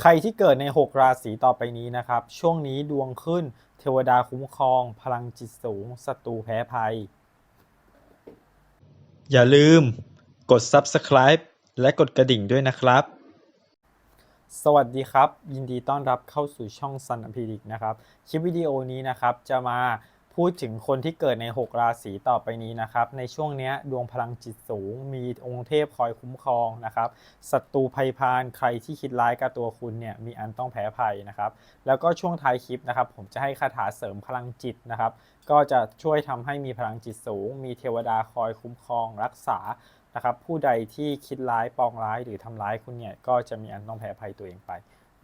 ใครที่เกิดใน 6 ราศีต่อไปนี้นะครับ ช่วงนี้ดวงขึ้น เทวดาคุ้มครอง พลังจิตสูงศัตรูแพ้ภัย อย่าลืมกด subscribe และกดกระดิ่งด้วยนะครับ สวัสดีครับ ยินดีต้อนรับเข้าสู่ช่อง Sun a p e d i c นะครับ คลิปวิดีโอนี้นะครับจะมา พูดถึงคนที่เกิดใน 6 ราศีต่อไปนี้นะครับ ในช่วงเนี้ยดวงพลังจิตสูง มีองค์เทพคอยคุ้มครองนะครับศัตรูภัยพานใครที่คิดร้ายกับตัวคุณเนี่ยมีอันต้องแพ้ภัยนะครับ แล้วก็ช่วงท้ายคลิปนะครับ ผมจะให้คาถาเสริมพลังจิตนะครับ ก็จะช่วยทำให้มีพลังจิตสูง มีเทวดาคอยคุ้มครองรักษานะครับ ผู้ใดที่คิดร้ายปองร้ายหรือทำร้ายคุณเนี่ยก็จะมีอันต้องแพ้ภัยตัวเองไป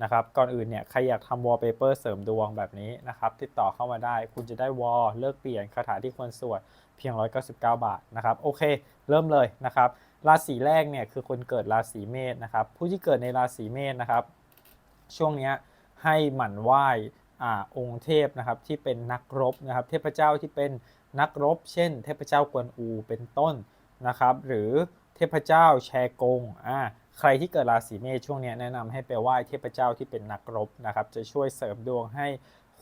นะครับ ก่อนอื่นเนี่ยใครอยากทำวอลเปเปอร์เสริมดวงแบบนี้นะครับ ติดต่อเข้ามาได้ คุณจะได้วอลเลิกเปลี่ยนคาถาที่ควรสวดเพียง 199 บาทนะครับ โอเค เริ่มเลยนะครับ ราศีแรกเนี่ยคือคนเกิดราศีเมษนะครับ ผู้ที่เกิดในราศีเมษนะครับ ช่วงนี้ให้หมั่นไหว้อองค์เทพนะครับที่เป็นนักรบนะครับ เทพเจ้าที่เป็นนักรบ เช่น เทพเจ้ากวนอูเป็นต้นนะครับ หรือเทพเจ้าแชกงอ่า ใครที่เกิดราศีเมษช่วงนี้แนะนำให้ไปไหว้เทพเจ้าที่เป็นนักรบนะครับ จะช่วยเสริมดวงให้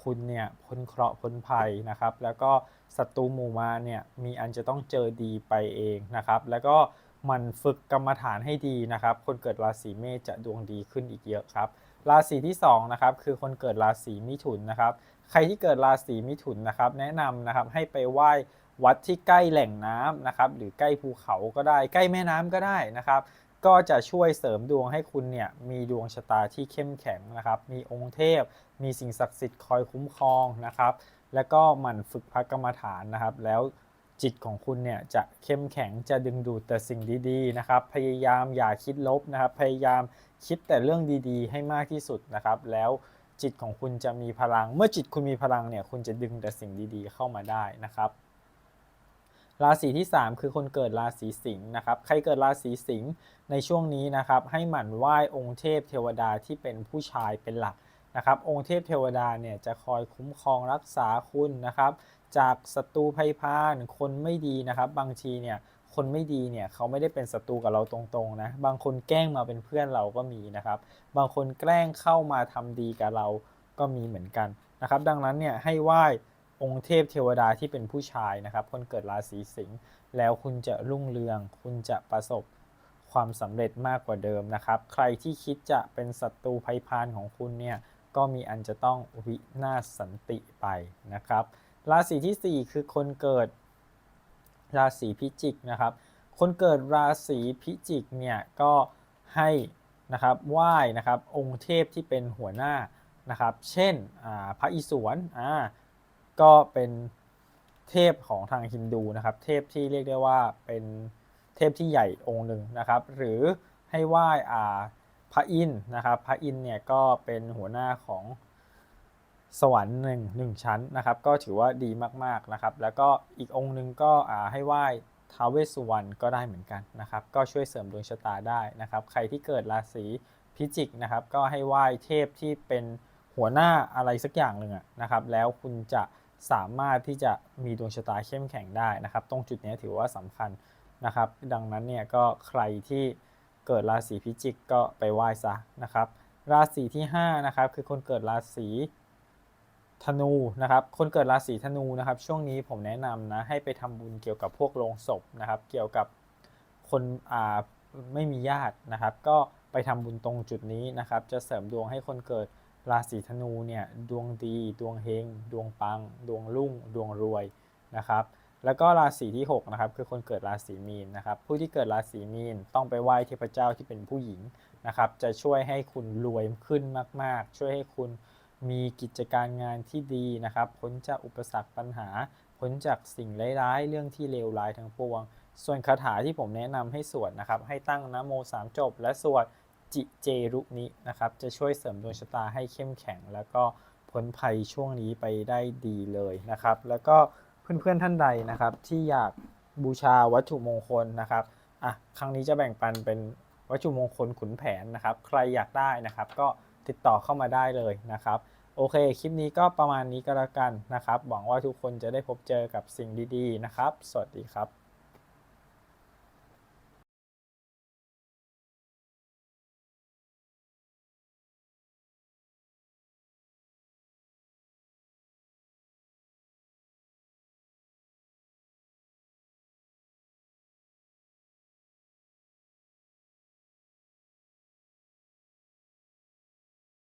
คุณเนี่ยพ้นเคราะห์พ้นภัยนะครับ แล้วก็ศัตรูหมู่มาเนี่ยมีอันจะต้องเจอดีไปเองนะครับ แล้วก็มันฝึกกรรมฐานให้ดีนะครับ คนเกิดราศีเมษจะดวงดีขึ้นอีกเยอะครับ ราศีที่สองนะครับคือคนเกิดราศีมิถุนนะครับ ใครที่เกิดราศีมิถุนนะครับ แนะนำนะครับให้ไปไหว้วัดที่ใกล้แหล่งน้ำนะครับ หรือใกล้ภูเขาก็ได้ ใกล้แม่น้ำก็ได้นะครับ ก็จะช่วยเสริมดวงให้คุณเนี่ยมีดวงชะตาที่เข้มแข็งนะครับ มีองค์เทพ มีสิ่งศักดิ์สิทธิ์คอยคุ้มครองนะครับ แล้วก็หมั่นฝึกพักกรรมฐานนะครับ แล้วจิตของคุณเนี่ยจะเข้มแข็งจะดึงดูดแต่สิ่งดีๆนะครับ พยายามอย่าคิดลบนะครับ พยายามคิดแต่เรื่องดีๆ ให้มากที่สุดนะครับ แล้วจิตของคุณจะมีพลัง เมื่อจิตคุณมีพลังเนี่ยคุณจะดึงแต่สิ่งดีๆ เข้ามาได้นะครับ ราศีที่ 3 คือคนเกิดราศีสิงห์นะครับ ใครเกิดราศีสิงห์ในช่วงนี้นะครับให้หมั่นไหว้องค์เทพเทวดาที่เป็นผู้ชายเป็นหลักนะครับ องค์เทพเทวดาเนี่ยจะคอยคุ้มครองรักษาคุณนะครับ จากศัตรูภัยพานคนไม่ดีนะครับ บางทีเนี่ยคนไม่ดีเนี่ยเขาไม่ได้เป็นศัตรูกับเราตรงๆนะ บางคนแกล้งมาเป็นเพื่อนเราก็มีนะครับ บางคนแกล้งเข้ามาทำดีกับเราก็มีเหมือนกันนะครับ ดังนั้นเนี่ยให้ไหว้ องค์เทพเทวดาที่เป็นผู้ชายนะครับ คนเกิดราศีสิงห์แล้วคุณจะรุ่งเรือง คุณจะประสบความสำเร็จมากกว่าเดิมนะครับ ใครที่คิดจะเป็นศัตรูภัยพานของคุณเนี่ยก็มีอันจะต้องวินาศสันติไปนะครับ ราศีทีสี่4 คือคนเกิดราศีพิจิกนะครับ คนเกิดราศีพิจิกเนี่ยก็ให้นะครับไหว้นะครับองค์เทพที่เป็นหัวหน้านะครับ เช่นพระอิศวรอ่า ก็เป็นเทพของทางฮินดูนะครับ เทพที่เรียกได้ว่าเป็นเทพที่ใหญ่องค์หนึ่งนะครับ หรือให้ไหว้อ่าพระอินนะครับ พระอินเนี่ยก็เป็นหัวหน้าของสวรรค์หนึ่งหนึ่งชั้นนะครับ ก็ถือว่าดีมากๆนะครับ แล้วก็อีกองค์หนึ่งก็อ่าให้ไหว้ท้าวเวสสุวรรณก็ได้เหมือนกันนะครับ ก็ช่วยเสริมดวงชะตาได้นะครับ ใครที่เกิดราศีพิจิกนะครับ ก็ให้ไหว้เทพที่เป็นหัวหน้าอะไรสักอย่างหนึ่งนะครับ แล้วคุณจะ สามารถที่จะมีดวงชะตาเข้มแข็งได้นะครับ ตรงจุดนี้ถือว่าสำคัญนะครับ ดังนั้นเนี่ยก็ใครที่เกิดราศีพิจิกก็ไปไหว้ซะนะครับ ราศีที่5นะครับคือคนเกิดราศีธนูนะครับ คนเกิดราศีธนูนะครับ ช่วงนี้ผมแนะนำนะให้ไปทำบุญเกี่ยวกับพวกโลงศพนะครับ เกี่ยวกับคนอ่าไม่มีญาตินะครับ ก็ไปทำบุญตรงจุดนี้นะครับ จะเสริมดวงให้คนเกิด ราศีธนูเนี่ยดวงดี ดวงเฮง ดวงปัง ดวงรุ่ง ดวงรวยนะครับแล้วก็ราศีที่6นะครับคือคนเกิดราศีมีนนะครับผู้ที่เกิดราศีมีนต้องไปไหว้เทพเจ้าที่เป็นผู้หญิงนะครับจะช่วยให้คุณรวยขึ้นมาก ๆ ช่วยให้คุณมีกิจการงานที่ดีนะครับพ้นจากอุปสรรคปัญหาพ้นจากสิ่งร้ายๆ เรื่องที่เลวร้ายทั้งปวง ส่วนคาถาที่ผมแนะนำให้สวดนะครับให้ตั้งนะโมสามจบและสวด จิเจรุนินะครับ จะช่วยเสริมดวงชะตาให้เข้มแข็ง แล้วก็พ้นภัยช่วงนี้ไปได้ดีเลยนะครับ แล้วก็เพื่อนๆท่านใดนะครับที่อยากบูชาวัตถุมงคลนะครับอะครั้งนี้จะแบ่งปันเป็นวัตถุมงคลขุนแผนนะครับ ใครอยากได้นะครับ ก็ติดต่อเข้ามาได้เลยนะครับ โอเค คลิปนี้ก็ประมาณนี้ก็แล้วกันนะครับ หวังว่าทุกคนจะได้พบเจอกับสิ่งดีๆนะครับ สวัสดีครับ